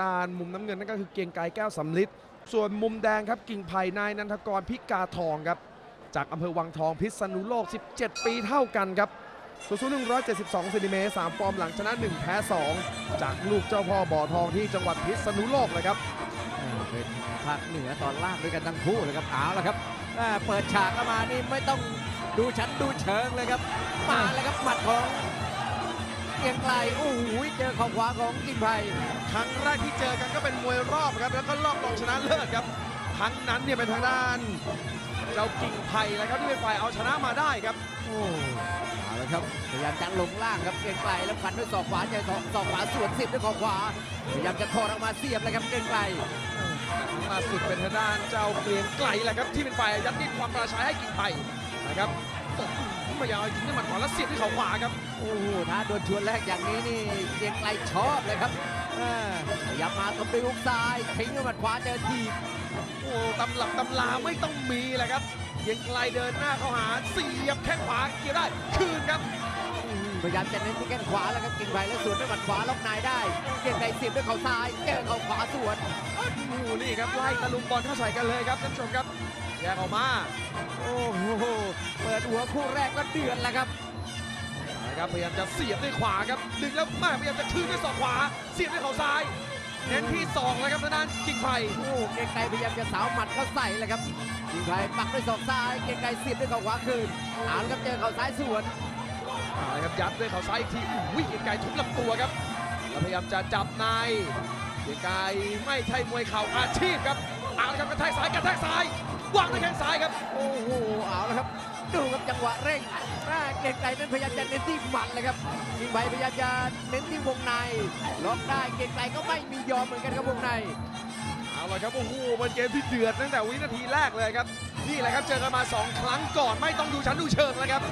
ด้านมุมน้ำเงินนั่นก็คือเกียงไกรแก้วสำลิดส่วนมุมแดงครับกิ่งไผ่นายนันทกรพิกาทองครับ จากอำเภอวังทองพิษณุโลก 17 ปีเท่ากันครับสูงสุด172เซนติเมตร3ฟอร์มหลังชนะ 1 แพ้ 2 จากลูกเจ้าพ่อบ่อทองที่จังหวัดพิษณุโลกเลยครับเป็นภาคเหนือตอนล่างด้วยกันทั้งคู่เลยครับเอาละครับเปิดฉากเข้ามานี่ไม่ต้องดูชั้นดูเชิงเลยครับมาแล้วครับหมัดของ เกรียงไกลโอ้โหเจอเข่าขวาของกิ่งไผ่ครั้งแรกที่เจอกันก็เป็นมวยรอบครับ แล้วก็รอบรองชนะเลิศครับครั้งนั้นเนี่ยเป็นทางด้าน เจ้ากิ่งไผ่เลยครับที่เป็นฝ่ายเอาชนะมาได้ครับโอ้เอาละครับพยายามจะลงล่างครับเกรียงไกลแล้วฟันด้วยศอกขวาเจอศอกศอกขวาสวนเสียบด้วยเข่าขวาพยายามจะถอดออกมาเสียบเลยครับเกรียงไกลล่าสุดเป็นทางด้านเจ้าเกรียงไกลแหละครับที่เป็นฝ่ายยัดดินความประชัยให้กิ่งไผ่นะครับตบ พยายามยิงด้วยหมัดขวาแล้วเสียบด้วยเข่าขวาครับ โอ้โหถ้าโดนชวนแรกอย่างนี้นี่เกรียงไกลชอบเลยครับอ่าพยายามมาตบด้วยฮุกซ้ายทิ้งด้วยหมัดขวาเจอทีบโอ้ตำหลับตำลาไม่ต้องมีแหละครับเกรียงไกลเดินหน้าเข้าหาเสียบแข้งขวาเกี่ยวได้คืนครับพยายามจะเน้นที่แข้งขวาแล้วครับกิ่งไผ่แล้วสวนด้วยหมัดขวาล็อกในได้เกียงไก่เสียบด้วยเข่าซ้ายเจอเข่าขวาสวนโอ้โหนี่ครับไล่ตะลุมบอลเข้าใส่กันเลยครับท่านผู้ชมครับ แยกออกมา โอ้โห เปิดหัวคู่แรกก็เดือดแล้วครับนะครับพยายามจะเสียบด้วยขวาครับดึงแล้วแม่พยายามจะคืนด้วยศอกขวา เสียบด้วยเข่าซ้ายเน้นที่ศอกเลยครับทางด้านกิ่งไผ่โอ้เกียงไก่พยายามจะสาวหมัดเข้าใส่เลยครับกิ่งไผ่ปักด้วยศอกซ้ายเกียงไก่เสียบด้วยเข่าขวาคืนเอาละครับเจอเข่าซ้ายสวนเอาละครับยัดด้วยเข่าซ้ายอีกทีวิ่งเกียงไก่ทุบลำตัวครับแล้วพยายามจะจับในเกียงไก่ไม่ใช่มวยเข่าอาชีพครับเอาละครับกระแทกซ้ายกระแทกซ้าย วางด้วยแข้งซ้ายครับ โอ้โหเอาละครับ ดูครับจังหวะเร่งแม่เกียงไก่นั้นพยายามจะเน้นที่หมัดเลยครับกิ่งไผ่พยายามจะเน้นที่วงในล็อกได้เกียงไก่ก็ไม่มียอมเหมือนกันครับวงในเอาละครับโอ้โหเป็นเกมที่เดือดตั้งแต่วินาทีแรกเลยครับนี่แหละครับเจอกันมาสองครั้งก่อนไม่ต้องดูชั้นดูเชิงแล้วครับ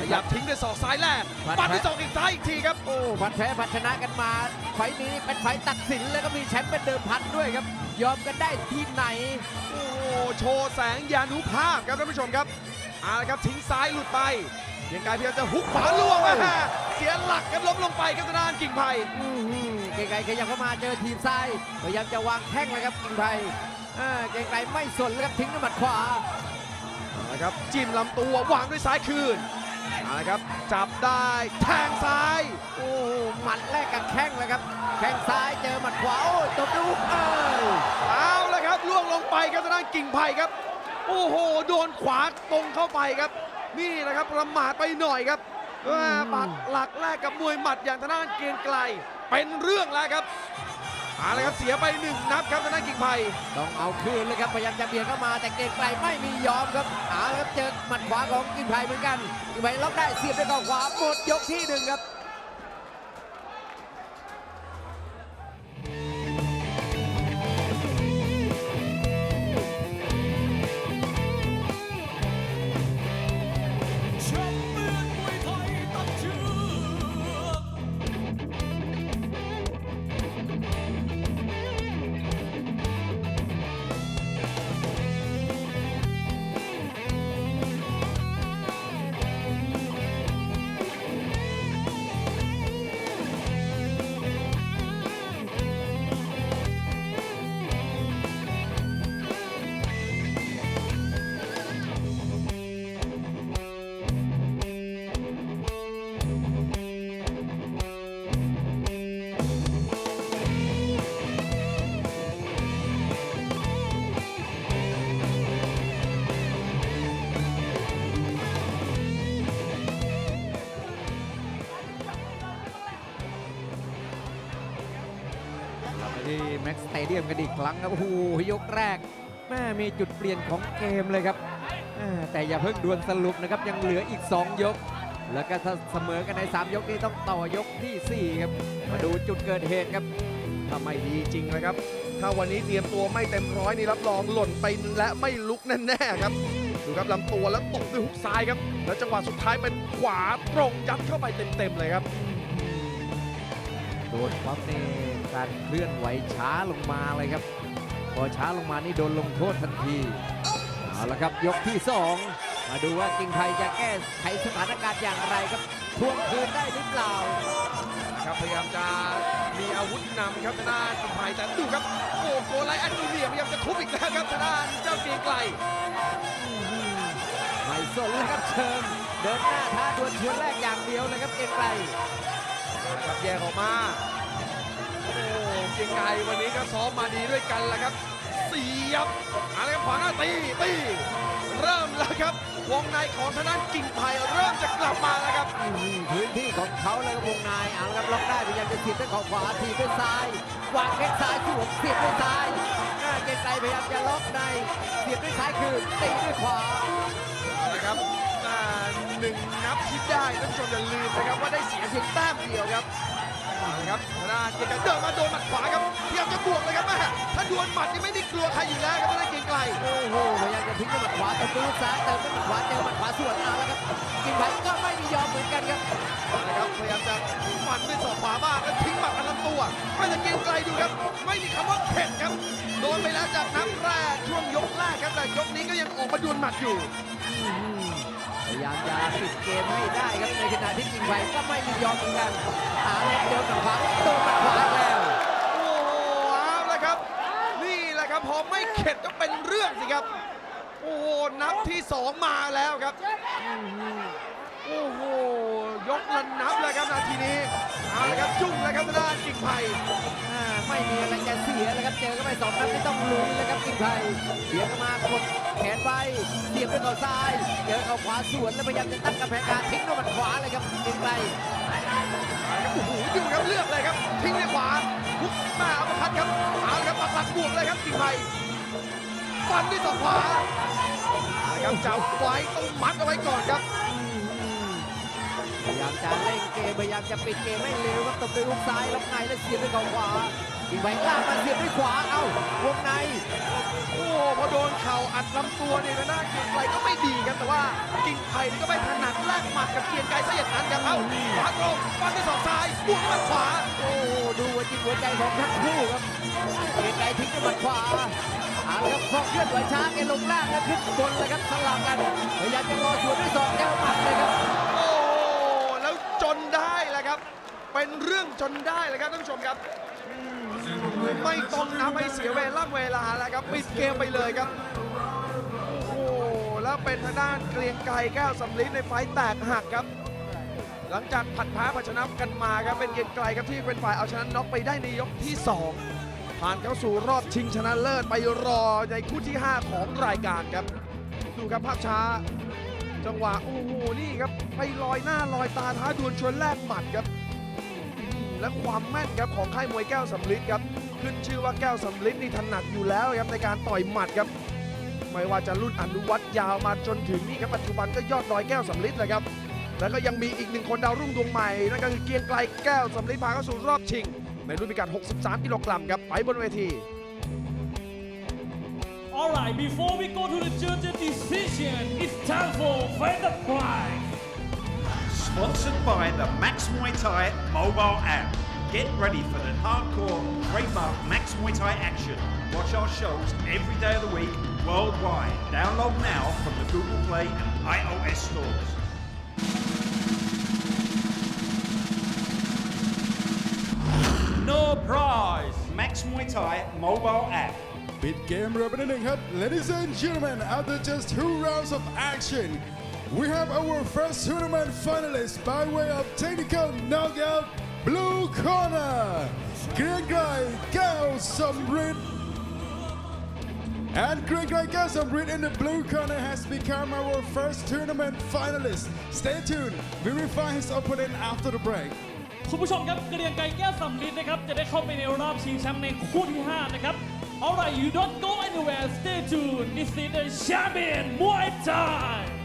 ขยับทิ้งด้วยศอกซ้ายแรกปัดปัดด้วยแพ้ศอกอีกซ้ายอีกทีครับโอ้พันแพ้พันชนะกันมา ไฟล์นี้เป็นไฟล์ตัดสินแล้วก็มีแชมป์เป็นเดิมพันด้วยครับ ยอมกันได้ที่ไหนโอ้ โหโชว์แสงยานุภาพครับท่านผู้ชมครับเอาละครับทิ้งซ้ายหลุดไปเกียงไกรพยายามจะฮุกขวาล่วงมาเสียหลักครับล้มลงไปครับทางด้านกิ่งไผ่อื้อหือเก่งไกรขยับเข้ามาเจอทีมซ้ายพยายามจะวางแข้งเลยครับกิ่งไผ่อ่าเก่งไกรไม่สนเลยครับทิ้งด้วยหมัดขวาเอาละครับจิ้มลำตัววางด้วยซ้ายคืนเอาละครับจับได้แทงซ้ายโอ้โหหมัดแรกกับแข้งเลยครับแข้งซ้ายเจอหมัดขวาโอ้ยตบด้วยฮุกเอ้ยเอาละ ครับล่วงลงไปครับทางด้านกิ่งไผ่ครับ โอ้โห โดนขวาตรงเข้าไปครับ นี่นะครับประมาทไปหน่อยครับว่าปักหลักแรกกับมวยหมัดอย่างทางด้านเกียงไกล เป็นเรื่องแล้วครับเอาละครับเสียไปหนึ่งนับครับทางด้านกิ่งไผ่ต้องเอาคืนเลยครับพยายามจะเบียดเข้ามาแต่เก่งไกลไม่มียอมครับเอาละครับเจอหมัดขวาของกิ่งไผ่เหมือนกันกิ่งไผ่ล็อกได้เสียบด้วยเข่าขวาหมดยกที่หนึ่งครับ ที่แม็กซ์สเตเดียมกันอีกครั้งครับโอ้โหยกแรกแม่มีจุดเปลี่ยนของเกมเลยครับแต่อย่าเพิ่งด่วนสรุปนะครับยังเหลืออีก 2 ยก แล้วก็เสมอกันใน 3 ยกนี้ต้องต่อยกทีสี่4 ครับมาดูจุดเกิดเหตุครับถ้าไม่ดีจริงนะครับ ถ้าวันนี้เตรียมตัวไม่เต็มร้อยนี่รับรองหล่นไปและไม่ลุกแน่ๆครับดูครับลำตัวแล้วตบด้วยฮุกซ้ายครับ แล้วจังหวะสุดท้ายเป็นขวาตรงยัดเข้าไปเต็มๆเลยครับ โดนปั๊บนี่การเคลื่อนไหวช้าลงมาเลยครับ พอช้าลงมานี่โดนลงโทษทันทีเอาละครับยกที่ 2 มาดูว่ากิ่งไผ่จะแก้ไขสถานการณ์อย่างไรครับทวงคืนได้หรือเปล่าคครับพยายามจะมีอาวุธนำครับทางด้านกิ่งไผ่แต่ดูครับโอ้โกไลอันดูเหลี่ยมพยายามจะทุบอีกแล้วครับทางด้านเจ้าเกรียงไกรไม่สนแล้วครับเชิงเดินหน้าท้าดวลชวนแรกอย่างเดียวเลยครับเกรียงไกร ครับแยกออกมา โอ้เกรียงไกรวันนี้ก็ซ้อมมาดีด้วยกันแหละครับเสียบอะไรครับขวางหน้าตีตีเริ่มแล้วครับ วงในของทางด้านกิ่งไผ่เริ่มจะกลับมาแล้วครับ อื้อหือพื้นที่ของเขาเลยครับวงในเอาละครับล็อกได้พยายามจะเสียบด้วยเข่าขวาทีบด้วยซ้ายวางแข้งซ้ายสวมเสียบด้วยซ้ายหน้าเกรียงไกรพยายามจะล็อกในเสียบด้วยซ้ายคืนตีด้วยขวานะครับอ่าหนึ่ง นับที่ได้ท่านผู้ชมอย่าลืมนะครับว่าได้เสียเพียงแต้มเดียวครับเอาละครับทางด้านเกียงไกรเดินมาโดนหมัดขวาครับพยายามจะบวกเลยครับแม่ถ้าดวลหมัดนี่ไม่ได้กลัวใครอยู่แล้วครับทางด้านเกียงไกรโอ้โหพยายามจะทิ้งด้วยหมัดขวาเติมด้วยลูกซ้ายเติมด้วยหมัดขวาเจอหมัดขวาสวนเอาแล้วครับเกรียงไกรก็ไม่มียอมเหมือนกันครับนะครับพยายามจะฟันด้วยศอกขวาบ้างแล้วทิ้งหมัดอันลำตัวไม่จะเกียงไกลดูครับ ไม่มีคำว่าเข็ดครับโดนไปแล้วจากนับแรกช่วงยกแรกครับแต่ยกนี้ก็ยังออกมาดวลหมัดอยู่ พยายามจะปิดเกมให้ได้ครับในขณะที่กิ่งไผ่ก็ไม่มียอมเหมือนกันหาเล็บเดินหมัดขวาโดนหมัดขวาแล้วโอ้โหเอาละครับ นี่แหละครับพอไม่เข็ดก็เป็นเรื่องสิครับ โอ้โหนับที่สองมาแล้วครับโอ้โหยกลันนับเลยครับนาทีนี้เอาละครับยุ่งแล้วครับทางด้านกิ่งไผ่อ่าไม่มีอะไรจะเสีย สองนัดไม่ต้องลุ้นแล้วครับกิ่งไผ่เบียดเข้ามากดแขนไว้เสียบด้วยเขาซ้ายเจอเขาขวาสวนแล้วพยายามจะตั้งกำแพงการทิ้งด้วยหมัดขวาเลยครับกิ่งไผ่โอ้โหดูครับเลือกเลยครับ ทิ้งด้วยขวาหุกมาอัปคัดครับเอาละครับปักหลักบวกเลยครับกิ่งไผ่ฟันด้วยศอกขวาครับจับไว้ต้องมัดเอาไว้ก่อนครับพยายามจะเล่นเกมพยายามจะปิดเกมให้เร็วครับตบด้วยลูกซ้ายล็อกในแล้วเสียบด้วยเขาขวา กิ่งไผ่ากมาเสียบด้วยขวา เอ้าวงใน โอ้พอโดนเข่าอัดลำตัวเนี่ยทางด้านเกียงไกรก็ไม่ดีครับแต่ว่ากิ่งไผ่ก็ไม่ถนัดแลกหมัดกับเกียงไกรซะอย่างนั้นครับเอ้าขวาตรงฟันด้วยศอกซ้ายบวกด้วยมัดขวา โอ้ดูหัวจิตหัวใจของทั้งคู่ครับเกียงไกรทิ้งด้วยหมัดขวาเอาละครับพอเคลื่อนไหวช้าแกลงล่างแล้วขึ้นบนเลยครับสลับกันพยายามจะรอสวนด้วยศอกแก้วหมัดเลยครับโอ้แล้วจนได้แหละครับ เป็นเรื่องจนได้เลยครับท่านผู้ชมครับ ไม่ต้องนับให้เสียเวลาเวลาแล้วครับปิดเกมไปเลยครับ โอ้แล้วเป็นทางด้านเกรียงไกรแก้วสำลิดในไฟแตกหักครับ หลังจากผัดแพ้ผัดชนะกันมาครับเป็นเกรียงไกรครับที่เป็นฝ่ายเอาชนะน็อกไปได้ในยกที่ 2 ผ่านเข้าสู่รอบชิงชนะเลิศไปรอในคู่ที่ 5 ของรายการครับ ดูครับภาพช้า จังหวะโอ้โหนี่ครับไปลอยหน้าลอยตาท้าดวลชวนแลกหมัดครับ และความแม่นครับของค่ายมวยแก้วสำลิดครับขึ้นชื่อว่าแก้วสำลิดนี่ถนัดอยู่แล้วครับในการต่อยหมัดครับ ไม่ว่าจะรุ่นอนุวัตยาวมาจนถึงนี่ครับปัจจุบันก็ยอดดอยแก้วสำลิดเลยครับแล้วก็ยังมีอีกหนึ่งคนดาวรุ่งดวงใหม่นั่นก็คือเกียงไกรแก้วสำลิดผ่าเข้าสู่รอบชิง ในรุ่นพิกัด 63 กิโลกรัมครับไปบนเวที Alright, before we go to the judges' decision, it's time for Fight the Prize. sponsored by the Max Muay Thai mobile app. Get ready for the hardcore, trademark Max Muay Thai action. Watch our shows every day of the week worldwide. Download now from the Google Play and iOS stores. No prize! Max Muay Thai mobile app. Big game reopening up, ladies and gentlemen, after just two rounds of action we have our first tournament finalist by way of technical knockout blue corner เกรียงไกรแก้วสำริด And Greg Gai Samrit in the blue corner has become our first tournament finalist. Stay tuned. We will find his opponent after the break. คุณผู้ชมครับเกรียงไกรแก้วสำลิดนะครับ จะได้เข้าไปในรอบชิงแชมป์ในคู่ที่ 5 นะครับ Alright you don't go anywhere stay tuned this is the champion Muay Thai